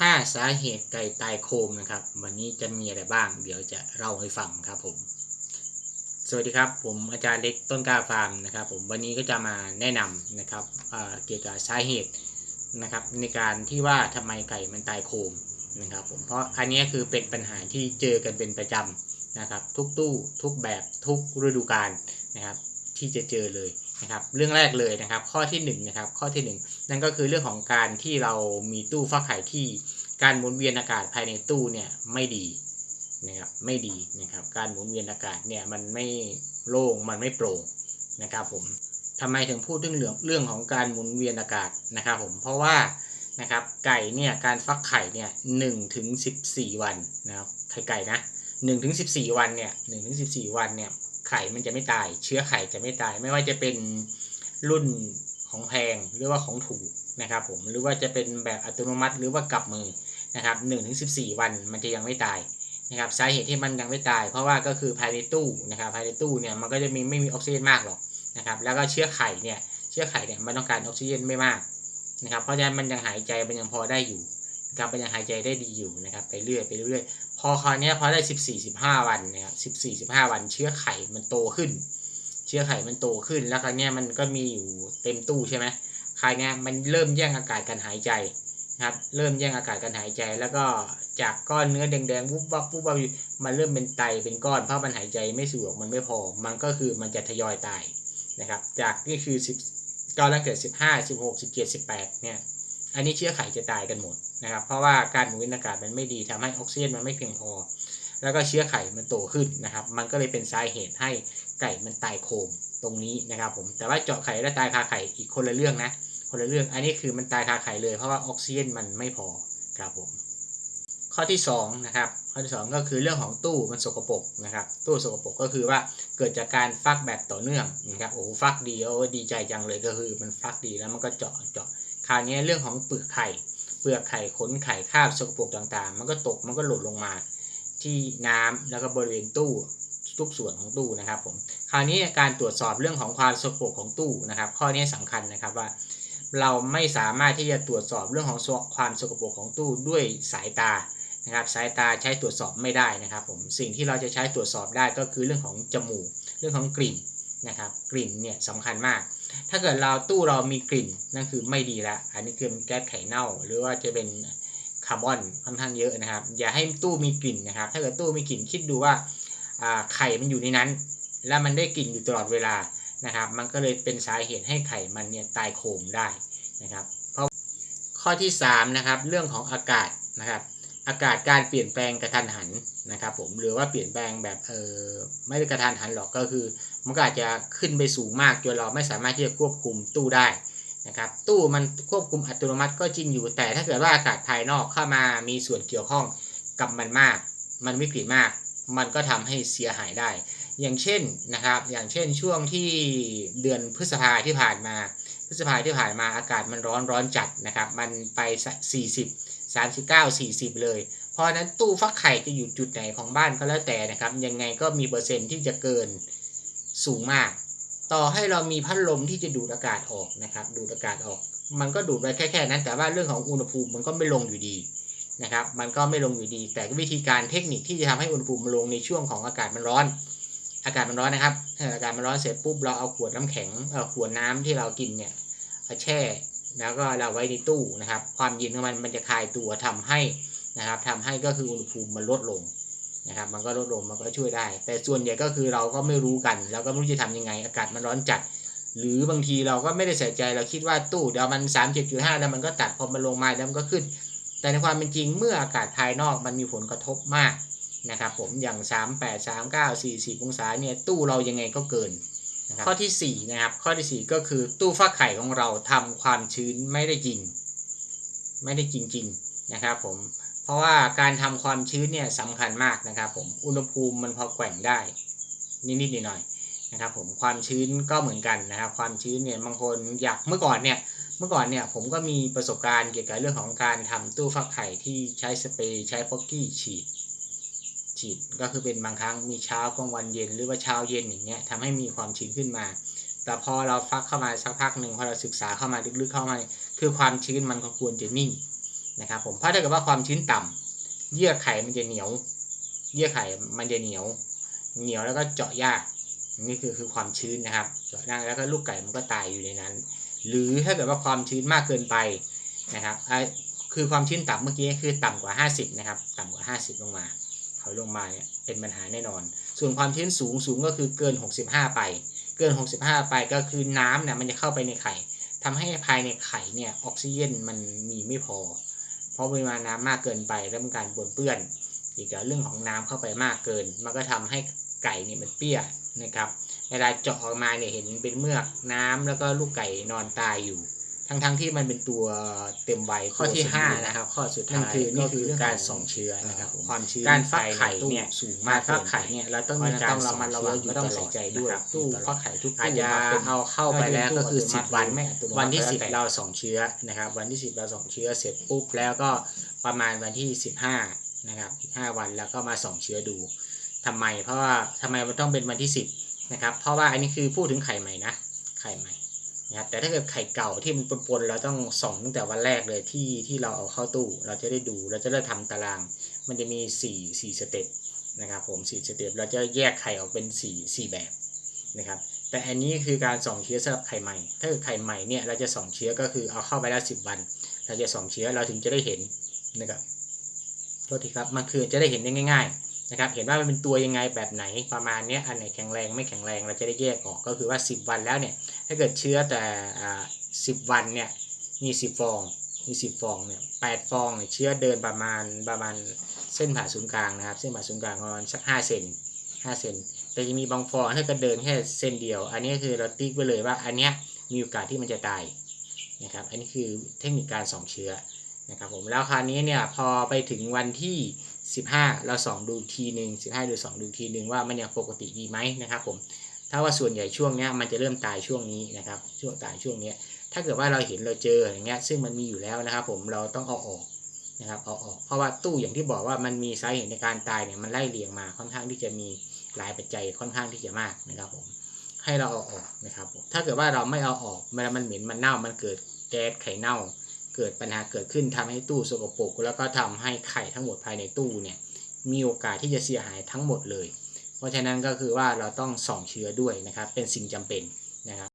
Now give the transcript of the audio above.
5สาเหตุไก่ตายโคมนะครับ วันนี้จะมีอะไรบ้าง เดี๋ยวจะเล่าให้ฟังครับผม สวัสดีครับ ผมอาจารย์เล็กต้นกล้าฟาร์มนะครับ ผมวันนี้ก็จะมาแนะนำนะครับเเกี่ยวกับสาเหตุนะครับ ในการที่ว่าทำไมไก่มันตายโคมนะครับ ผมเพราะอันนี้คือเป็นปัญหาที่เจอกันเป็นประจำนะครับ ทุกตู้ทุกแบบทุกฤดูกาลนะครับ ที่จะเจอเลย นะครับเรื่องแรกเลยนะครับ ข้อที่หนึ่งนะครับข้อที่หนึ่งนั่นก็คือเรื่องของการที่เรามีตู้ฟักไข่ที่การหมุนเวียนอากาศภายในตู้เนี่ยไม่ดีนะครับไม่ดีนะครับการหมุนเวียนอากาศเนี่ยมันไม่โล่งมันไม่โปร่งนะครับผมทำไมถึงพูดเรื่องเรื่องเรื่องของการหมุนเวียนอากาศนะครับผมเพราะว่านะครับไก่เนี่ยการฟักไข่เนี่ยหนึ่งถึงสิบสี่วันนะครับไข่ไก่นะหนึ่งถึงสิบสี่วันเนี่ยหนึ่งถึงสิบสี่วันเนี่ย ไข่มันจะไม่ตาย เชื้อไข่จะไม่ตาย ไม่ว่าจะเป็นรุ่นของแพงหรือว่าของถูกนะครับผมหรือว่าจะเป็นแบบอัตโนมัติหรือว่ากลับมือนะครับหนึ่งถึงสิบสี่วันมันจะยังไม่ตายนะครับสาเหตุที่มันยังไม่ตาย เพราะว่าก็คือภายในตู้นะครับภายในตู้เนี่ยมันก็จะมีไม่มีออกซิเจนมากหรอกนะครับแล้วก็เชื้อไข่เนี่ยเชื้อไข่เนี่ยมันต้องการออกซิเจนไม่มากนะครับเพราะฉะนั้นมันยังหายใจมันยังพอได้อยู่นะครับมันยังหายใจได้ดีอยู่นะครับไปเรื่อยไปเรื่อย พอคราวนี้พอได้สิบสี่สิบห้าวันนะครับสิบสี่สิบห้าวันเชื้อไข่มันโตขึ้น เชื้อไข่มันโตขึ้น แล้วคราวนี้มันก็มีอยู่เต็มตู้ใช่ไหมคราวนี้มันเริ่มแย่งอากาศการหายใจนะครับ เริ่มแย่งอากาศการหายใจ แล้วก็จากก้อนเนื้อแดงๆวุบวับวุบวับมันเริ่มเป็นไตเป็นก้อนเพราะมันหายใจไม่สะดวกมันไม่พอ มันก็คือมันจะทยอยตายนะครับ จากนี่คือสิบก้อนแรกเกิดสิบห้าสิบหกสิบเจ็ดสิบแปดเนี่ย อันนี้เชื้อไข่จะตายกันหมด นะครับ เพราะว่าการหมุนเวียนอากาศมันไม่ดีทำให้ออกซิเจนมันไม่เพียงพอ แล้วก็เชื้อไข่มันโตขึ้นนะครับ มันก็เลยเป็นสาเหตุให้ไก่มันตายโคมตรงนี้นะครับผมแต่ว่าเจาะไข่และตายคาไข่อีกคนละเรื่องนะ คนละเรื่องอันนี้คือมันตายคาไข่เลยเพราะว่าออกซิเจนมันไม่พอครับผมข้อที่2นะครับข้อที่ 2 ก็คือเรื่องของตู้มันสกปรกนะครับ ตู้สกปรกก็คือว่าเกิดจากการฟักแบบต่อเนื่องนะครับโอ้ฟักดีโอ้ดีใจจังเลยก็คือมันฟักดีแล้วมันก็เจาะเจาะคราวนี้เรื่องของเปลือกไข่ เปลือกไข่ขนไข่คราบสกปรกต่างๆ มันก็ตกมันก็หล่นลงมาที่น้ำแล้วก็บริเวณตู้ทุกส่วนของตู้นะครับผมคราวนี้การตรวจสอบเรื่องของความสกปรกของตู้นะครับ ข้อนี้สำคัญนะครับว่า เราไม่สามารถที่จะตรวจสอบเรื่องของความสกปรกของตู้ด้วยสายตานะครับสายตาใช้ตรวจสอบไม่ได้นะครับผมสิ่งที่เราจะใช้ตรวจสอบได้ก็คือเรื่องของจมูก เรื่องของกลิ่น นะครับกลิ่นเนี่ยสำคัญมาก ถ้าเกิดเราตู้เรามีกลิ่นนั่นคือไม่ดีละอันนี้คือแก๊สไข่เน่า หรือว่าจะเป็นคาร์บอนค่อนข้างเยอะนะครับ อย่าให้ตู้มีกลิ่นนะครับ ถ้าเกิดตู้มีกลิ่นคิดดูว่าไข่มันอยู่ในนั้น แล้วมันได้กลิ่นอยู่ตลอดเวลานะครับ มันก็เลยเป็นสาเหตุให้ไข่มันเนี่ยตายโคมได้นะครับ เพราะข้อที่3นะครับเรื่องของอากาศนะครับ อากาศการเปลี่ยนแปลงกระทันหันนะครับผมหรือว่าเปลี่ยนแปลงแบบเออไม่ได้กระทันหันหรอกก็คือ มันก็อาจจะขึ้นไปสูงมากจนเราไม่สามารถที่จะควบคุมตู้ได้นะครับตู้มันควบคุมอัตโนมัติก็จริงอยู่แต่ถ้าเกิดว่าอากาศภายนอกเข้ามามีส่วนเกี่ยวข้องกับมันมาก มันวิกฤตมาก มันก็ทำให้เสียหายได้ อย่างเช่นนะครับอย่างเช่นช่วงที่เดือนพฤษภาที่ผ่านมา พฤษภาที่ผ่านมาอากาศมันร้อนร้อนจัดนะครับมันไป 40 39 40 เลย เพราะนั้นตู้ฟักไข่จะอยู่จุดไหนของบ้านก็แล้วแต่นะครับ ยังไงก็มีเปอร์เซ็นต์ที่จะเกินสูงมาก ต่อให้เรามีพัดลมที่จะดูดอากาศออกนะครับ ดูดอากาศออก มันก็ดูดไปแค่แค่นั้น แต่ว่าเรื่องของอุณหภูมิมันก็ไม่ลงอยู่ดีนะครับ มันก็ไม่ลงอยู่ดี แต่วิธีการเทคนิคที่จะทำให้อุณหภูมิมันลงในช่วงของอากาศมันร้อน อากาศมันร้อนนะครับ อากาศมันร้อนเสร็จปุ๊บเราเอาขวดน้ำแข็ง เออขวดน้ำที่เรากินเนี่ยแช่ แล้วก็เราไว้ในตู้นะครับ ความเย็นของมันมันจะคลายตัวทำให้นะครับทำให้ก็คืออุณหภูมิมันลดลงนะครับ มันก็ลดลงมันก็ช่วยได้ แต่ส่วนใหญ่ก็คือเราก็ไม่รู้กันแล้วก็ไม่รู้จะทำยังไง อากาศมันร้อนจัด หรือบางทีเราก็ไม่ได้ใส่ใจเราคิดว่าตู้เดี๋ยวมัน 3 7 5 แล้วมันก็ตัดพอมันลงมาแล้วมันก็ขึ้น แต่ในความเป็นจริงเมื่ออากาศภายนอกมันมีผลกระทบมากนะครับผมอย่าง 3 8 3 9 40 องศาเนี่ยตู้เรายังไงก็เกิน ข้อที่ 4 นะครับ ข้อที่ 4 ก็คือตู้ฟักไข่ของเราทำความชื้นไม่ได้จริง ไม่ได้จริงๆนะครับผมเพราะว่าการทำความชื้นเนี่ยสำคัญมากนะครับผมอุณหภูมิมันพอแกว่งได้ นิดๆหน่อยๆนะครับผมความชื้นก็เหมือนกันนะครับความชื้นเนี่ยบางคนอยากเมื่อก่อนเนี่ยเมื่อก่อนเนี่ยผมก็มีประสบการณ์เกี่ยวกับเรื่องของการทำตู้ฟักไข่ที่ใช้สเปรย์ใช้พ็อกกี้ฉีด ฉีดก็คือเป็นบางครั้งมีเช้ากลางวันเย็นหรือว่าเช้าเย็นอย่างเงี้ยทำให้มีความชื้นขึ้นมา แต่พอเราฟักเข้ามาสักพักหนึ่งพอเราศึกษาเข้ามาลึกๆเข้ามาคือความชื้นมันก็ควรจะนิ่งนะครับผมเพราะถ้าเกิดว่าความชื้นต่ำเยื่อไข่มันจะเหนียว เยื่อไข่มันจะเหนียว เหนียวแล้วก็เจาะยากนี่คือคือความชื้นนะครับเจาะยากแล้วก็ลูกไก่มันก็ตายอยู่ในนั้น หรือถ้าเกิดว่าความชื้นมากเกินไปนะครับคือความชื้นต่ำเมื่อกี้คือต่ำกว่า 50 นะครับ ต่ำกว่า 50 ลงมา เขาลงมาเนี่ยเป็นปัญหาแน่นอน ส่วนความชื้นสูงสูงก็คือเกิน 65 ไป เกิน 65 ไปก็คือน้ำเนี่ยมันจะเข้าไปในไข่ทำให้ภายในไข่เนี่ยออกซิเจนมันมีไม่พอ เพราะปริมาณน้ำมากเกินไปแล้วมันการปนเปื้อน อีกแล้วเรื่องของน้ำเข้าไปมากเกิน มันก็ทำให้ไก่เนี่ยมันเปี้ยนะครับ เวลาเจาะออกมาเนี่ยเห็นเป็นเมือกน้ำแล้วก็ลูกไก่นอนตายอยู่ ทั้งๆที่มันเป็นตัวเต็มวัยข้อที่ห้านะครับ ข้อสุดท้ายนั่นคือนี่ก็คือเรื่องการขส่องเชื้อนะครับผมความชื้นการฟักไข่ตู้เนี่ยสูงมามากฟัฟักกไข่ไข่เนี่เนี่ยยเราเราต้ต้อองงมีมีกาการรระระมัมัดดระระวัวังงก็ก็ต้ต้อองงใส่ใส่ใจใจด้ด้ววยยตู้ตู้ฟัฟักกไข่ไข่ทุทุกกอาตู้จจะครับเป็นเอาเข้าไปแล้วก็คือ10วันไม่อัตโนมัติวันที่แล้ว10แต่เราส่องเชื้อนะครับ วันที่10เราส่องเชื้อเสร็จปุ๊บแล้วก็ประมาณวันที่15นะครับอีก5วันแล้วก็มาส่องเชื้อดูทำไม เพราะว่าทำไมมันต้องเป็นวันที่10นะครับ เพราะว่าอันนี้คือพูดถึงไข่ใหม่นะไข่ใหม่ นะครับแต่ถ้าเกิดไข่เก่าที่มันปนๆเราต้องส่องตั้งแต่วันแรกเลยที่ที่เราเอาเข้าตู้ เราจะได้ดูเราจะได้ทำตาราง มันจะมี 4 4สเต็ปนะครับผม4สเต็ปเราจะแยกไข่ออกเป็น 4 4 แบบนะครับแต่อันนี้คือการส่องเชื้อสำหรับไข่ใหม่ ถ้าเกิดไข่ใหม่เนี่ยเราจะส่องเชื้อก็คือเอาเข้าไปแล้ว10 วัน เราจะส่องเชื้อเราถึงจะได้เห็นนะครับโทษทีครับมันคือจะได้เห็นได้ง่าย ๆ นะครับเห็นว่ามันเป็นตัวยังไงแบบไหนประมาณนี้อันไหนแข็งแรงไม่แข็งแรงเราจะได้แยกออกก็คือว่า 10 วันแล้วเนี่ยถ้าเกิดเชื้อแต่อ่า10วันเนี่ยมี10ฟองมี10ฟองเนี่ย8ฟองเนี่ยเชื้อเดินประมาณประมาณเส้นผ่าศูนย์กลางนะครับเส้นผ่าศูนย์กลางประมาณสัก5เซน5เซนแต่จะมีบางฟองถ้าเกิดเดินแค่เส้นเดียว อันนี้คือเราติ๊กไว้เลยว่าอันเนี้ยมีโอกาสที่มันจะตายนะครับอันนี้คือเทคนิคการส่องเชื้อนะครับผมแล้วคราวนี้เนี่ยพอไปถึงวันที่ 15 เราส่องดูทีหนึ่ง15ดูส่องดูทีหนึ่งว่ามันยังปกติดีไหมนะครับผมถ้าว่าส่วนใหญ่ช่วงนี้มันจะเริ่มตายช่วงนี้นะครับช่วงตายช่วงนี้ถ้าเกิดว่าเราเห็นเราเจออย่างเงี้ยซึ่งมันมีอยู่แล้วนะครับ ผมเราต้องเอาออกนะครับเอาออก เพราะว่าตู้อย่างที่บอกว่ามันมีสาเหตุในการตายเนี่ยมันไล่เรียงมาค่อนข้างที่จะมีหลายปัจจัยค่อนข้างที่จะมากนะครับผมให้เราเอาออกนะครับผมถ้าเกิดว่าเราไม่เอาออกมันเหม็นมันเน่ามันเกิดแก๊สไข่เน่า เกิดปัญหาเกิดขึ้นทำให้ตู้สกปรกแล้วก็ทำให้ไข่ทั้งหมดภายในตู้เนี่ยมีโอกาสที่จะเสียหายทั้งหมดเลย เพราะฉะนั้นก็คือว่าเราต้องส่องเชื้อด้วยนะครับเป็นสิ่งจำเป็นนะครับ